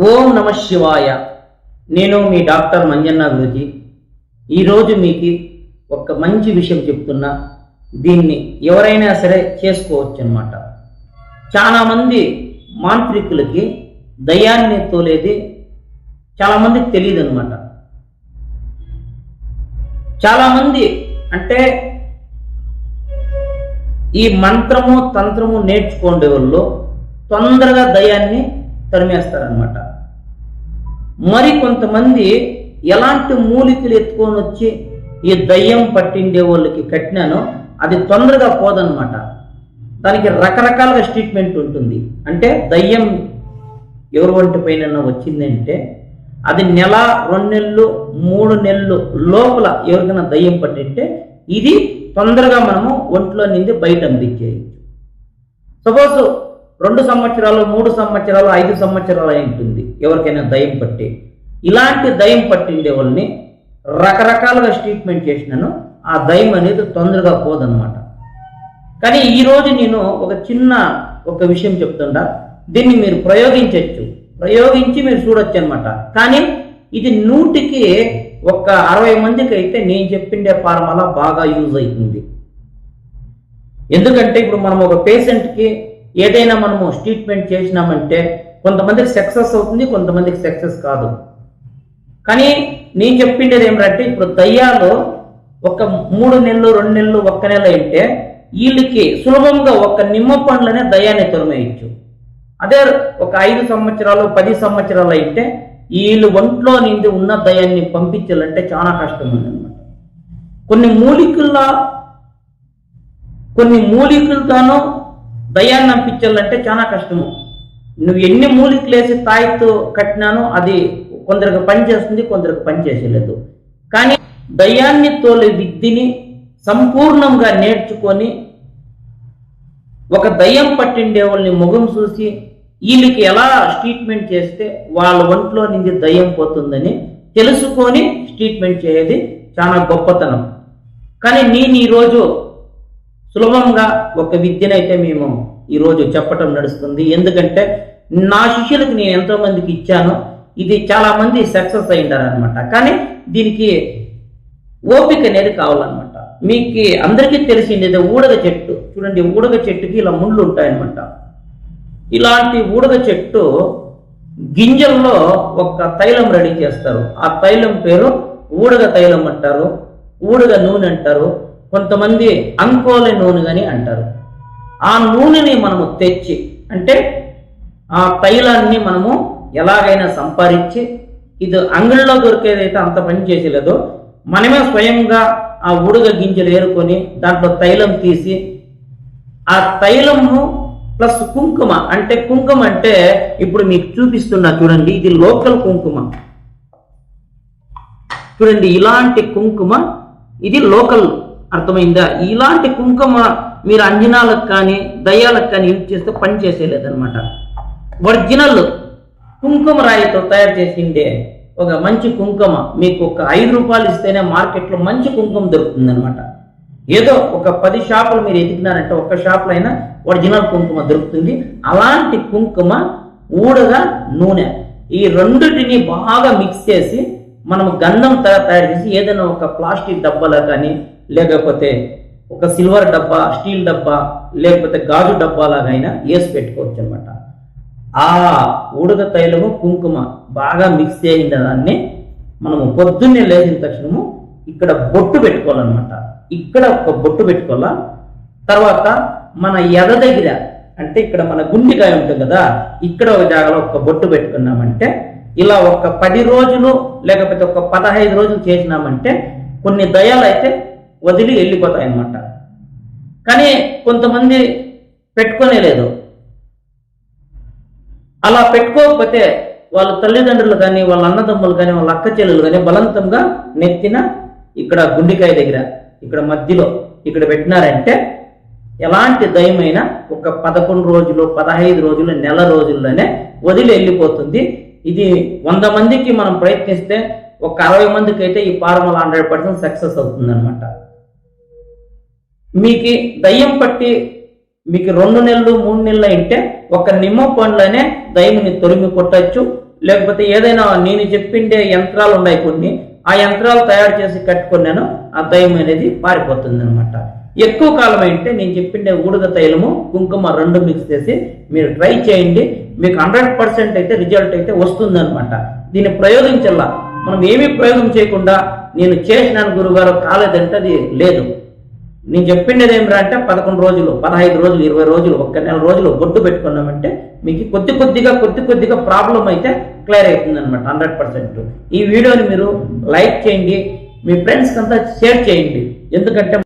ఓం నమ శివాయ. నేను మీ డాక్టర్ మంజన్న గురుజీ. ఈరోజు మీకు ఒక మంచి విషయం చెప్తున్నా. దీన్ని ఎవరైనా సరే చేసుకోవచ్చు అనమాట చాలామంది మాంత్రికులకి దయ్యాన్ని తోలేది చాలామందికి తెలియదు అనమాట చాలామంది అంటే ఈ మంత్రము తంత్రము నేర్చుకోండే వాళ్ళు తొందరగా దయాన్ని తరిమేస్తారనమాట మరి కొంతమంది ఎలాంటి మూలికలు ఎత్తుకొని వచ్చి ఈ దయ్యం పట్టిండే వాళ్ళకి కట్టినానో అది తొందరగా పోదనమాట దానికి రకరకాలుగా ట్రీట్మెంట్ ఉంటుంది. అంటే దయ్యం ఎవరి వంటి పైన వచ్చిందంటే అది నెల రెండు నెలలు మూడు నెలలు లోపల ఎవరికైనా దయ్యం పట్టింటే ఇది తొందరగా మనము ఒంట్లో నింది బయట అందించేయచ్చు. సపోజ్ రెండు సంవత్సరాలు మూడు సంవత్సరాలు ఐదు సంవత్సరాలు అయి ఉంటుంది. ఎవరికైనా దయం పట్టి. ఇలాంటి దయం పట్టిండే వాళ్ళని రకరకాలుగా ట్రీట్మెంట్ చేసినాను ఆ దయం అనేది తొందరగా పోదనమాట కానీ ఈరోజు నేను ఒక చిన్న ఒక విషయం చెప్తుండా. దీన్ని మీరు ప్రయోగించవచ్చు ప్రయోగించి మీరు చూడొచ్చు అనమాట కానీ ఇది నూటికి ఒక అరవై మందికి అయితే నేను చెప్పిండే ఫార్ములా బాగా యూజ్ అవుతుంది. ఎందుకంటే ఇప్పుడు మనం ఒక పేషెంట్కి ఏదైనా మనము ట్రీట్మెంట్ చేసినామంటే కొంతమందికి సక్సెస్ అవుతుంది కొంతమందికి సక్సెస్ కాదు. కానీ నేను చెప్పిండేది ఏమిటంటే ఇప్పుడు దయ్యాలు ఒక మూడు నెలలు రెండు నెలలు ఒక్క నెల అయితే వీళ్ళకి సులభంగా ఒక నిమ్మ పండ్లనే దయ్యాన్ని తొలమేయచ్చు అదే ఒక ఐదు సంవత్సరాలు పది సంవత్సరాలు అయితే వీళ్ళు ఒంట్లో నిండి ఉన్న దయాన్ని పంపించాలంటే చాలా కష్టం ఉందన్నమాట కొన్ని మూలికల్లో కొన్ని మూలికలతోనూ దయాన్ని పంపించాలంటే చాలా కష్టము. నువ్వు ఎన్ని మూలికలు వేసి తాయితో కట్టినానో అది కొందరికి పని చేస్తుంది కొందరికి పనిచేసేయలేదు. కానీ దయాన్ని తోలే విద్యని సంపూర్ణంగా నేర్చుకొని ఒక దయ్యం పట్టిండే వాళ్ళని ముఖం చూసి వీళ్ళకి ఎలా ట్రీట్మెంట్ చేస్తే వాళ్ళ ఒంట్లో నుంచి దయ్యం పోతుందని తెలుసుకొని ట్రీట్మెంట్ చేయది చాలా గొప్పతనం. కానీ నేను ఈరోజు సులభంగా ఒక విద్యనైతే మేము ఈరోజు చెప్పటం నడుస్తుంది. ఎందుకంటే నా శిష్యులకు నేను ఎంతో మందికి ఇచ్చాను. ఇది చాలా మంది సక్సెస్ అయింటారు కానీ దీనికి ఓపిక అనేది కావాలన్నమాట. మీకు అందరికీ తెలిసింది ఊడగ చెట్టు. చూడండి ఊడగ చెట్టుకి ఇలా ముళ్ళు ఉంటాయన్నమాట. ఇలాంటి ఊడగ చెట్టు గింజల్లో ఒక తైలం రెడీ చేస్తారు. ఆ తైలం పేరు ఊడగ తైలం అంటారు. ఊడగ నూనె అంటారు. కొంతమంది అంకోలే నూనె అని అంటారు. ఆ నూనెని మనము తెచ్చి అంటే ఆ తైలాన్ని మనము ఎలాగైనా సంపాదించి ఇది అంగడిలో దొరికేదైతే అంత పని చేసేలేదో మనమే స్వయంగా ఆ ఉడుగ గింజలు ఏరుకొని దాంట్లో తైలం తీసి ఆ తైలము ప్లస్ కుంకుమ అంటే కుంకుమ అంటే ఇప్పుడు మీకు చూపిస్తున్నా చూడండి ఇది లోకల్ కుంకుమ. చూడండి ఇలాంటి కుంకుమ ఇది లోకల్ అర్థమైందా? ఇలాంటి కుంకుమ మీరు అంజనాలకు కానీ దయ్యాలకు కానీ యూజ్ చేస్తే పని చేసేలేదన్నమాట ఒరిజినల్ కుంకుమ రాయితో తయారు చేసిండే ఒక మంచి కుంకుమ మీకు ఒక ఐదు రూపాయలు ఇస్తేనే మార్కెట్లో మంచి కుంకుమ దొరుకుతుందనమాట ఏదో ఒక పది షాపులు మీరు ఎదిగినారంటే ఒక షాపులో అయినా ఒరిజినల్ కుంకుమ దొరుకుతుంది. అలాంటి కుంకుమ ఊడగా నూనె. ఈ రెండింటిని బాగా మిక్స్ చేసి మనం గంధం తయారు చేసి ఏదైనా ఒక ప్లాస్టిక్ డబ్బాలో కానీ లేకపోతే ఒక సిల్వర్ డబ్బా స్టీల్ డబ్బా లేకపోతే గాజు డబ్బాలాగైనా వేసి పెట్టుకోవచ్చు అనమాట ఆ ఉడక తైలము కుంకుమ బాగా మిక్స్ అయిన దాన్ని మనము పొద్దున్నే లేచిన తక్షణము ఇక్కడ బొట్టు పెట్టుకోవాలన్నమాట. ఇక్కడ ఒక బొట్టు పెట్టుకోవాలా? తర్వాత మన ఎద దగ్గర అంటే ఇక్కడ మన గుండెకాయ ఉంటుంది కదా ఇక్కడ ఒక జాగాలో ఒక బొట్టు పెట్టుకున్నామంటే ఇలా ఒక పది రోజులు లేకపోతే ఒక పదహైదు రోజులు చేసినామంటే కొన్ని దయాలు అయితే వదిలి వెళ్ళిపోతాయి అన్నమాట కానీ కొంతమంది పెట్టుకునే లేదు అలా పెట్టుకోకపోతే వాళ్ళ తల్లిదండ్రులు కానీ వాళ్ళ అన్నదమ్ములు కానీ వాళ్ళ అక్క చెల్లెలు కానీ బలవంతంగా నెత్తిన ఇక్కడ గుండెకాయ దగ్గర ఇక్కడ మధ్యలో ఇక్కడ పెట్టినారంటే ఎలాంటి దయమైన ఒక పదకొండు రోజులు పదహైదు రోజులు నెల రోజుల్లోనే వదిలి వెళ్ళిపోతుంది. ఇది వంద మందికి మనం ప్రయత్నిస్తే ఒక అరవై మందికి అయితే ఈ ఫార్ములా హండ్రెడ్ పర్సెంట్ సక్సెస్ అవుతుంది అనమాట మీకు దయ్యం పట్టి మీకు రెండు నెలలు మూడు నెలలు అయింటే ఒక నిమ్మ పండ్లనే దయ్యంని తొరిమి కొట్టచ్చు. లేకపోతే ఏదైనా నేను చెప్పిండే యంత్రాలు ఉన్నాయి కొన్ని. ఆ యంత్రాలు తయారు చేసి కట్టుకున్నాను. ఆ దయ్యం అనేది పారిపోతుంది అనమాట ఎక్కువ కాలం అయితే నేను చెప్పిండే ఊడుగ తైలము కుంకుమ రెండు మిక్స్ చేసి మీరు ట్రై చేయండి. మీకు హండ్రెడ్ పర్సెంట్ అయితే రిజల్ట్ అయితే వస్తుంది అనమాట దీన్ని ప్రయోగించల్లా. మనం ఏమీ ప్రయోగం చేయకుండా నేను చేసినాను గురుగారు కాలేదంటే అది లేదు. నేను చెప్పిండేది ఏమిరా అంటే పదకొండు రోజులు పదహైదు రోజులు ఇరవై రోజులు ఒక్క నెల రోజులు బొట్టు పెట్టుకున్నామంటే మీకు కొద్ది కొద్దిగా కొద్ది కొద్దిగా ప్రాబ్లం అయితే క్లియర్ అవుతుంది అనమాట హండ్రెడ్ పర్సెంట్. ఈ వీడియోని మీరు లైక్ చేయండి మీ ఫ్రెండ్స్కి అంతా షేర్ చేయండి. ఎందుకంటే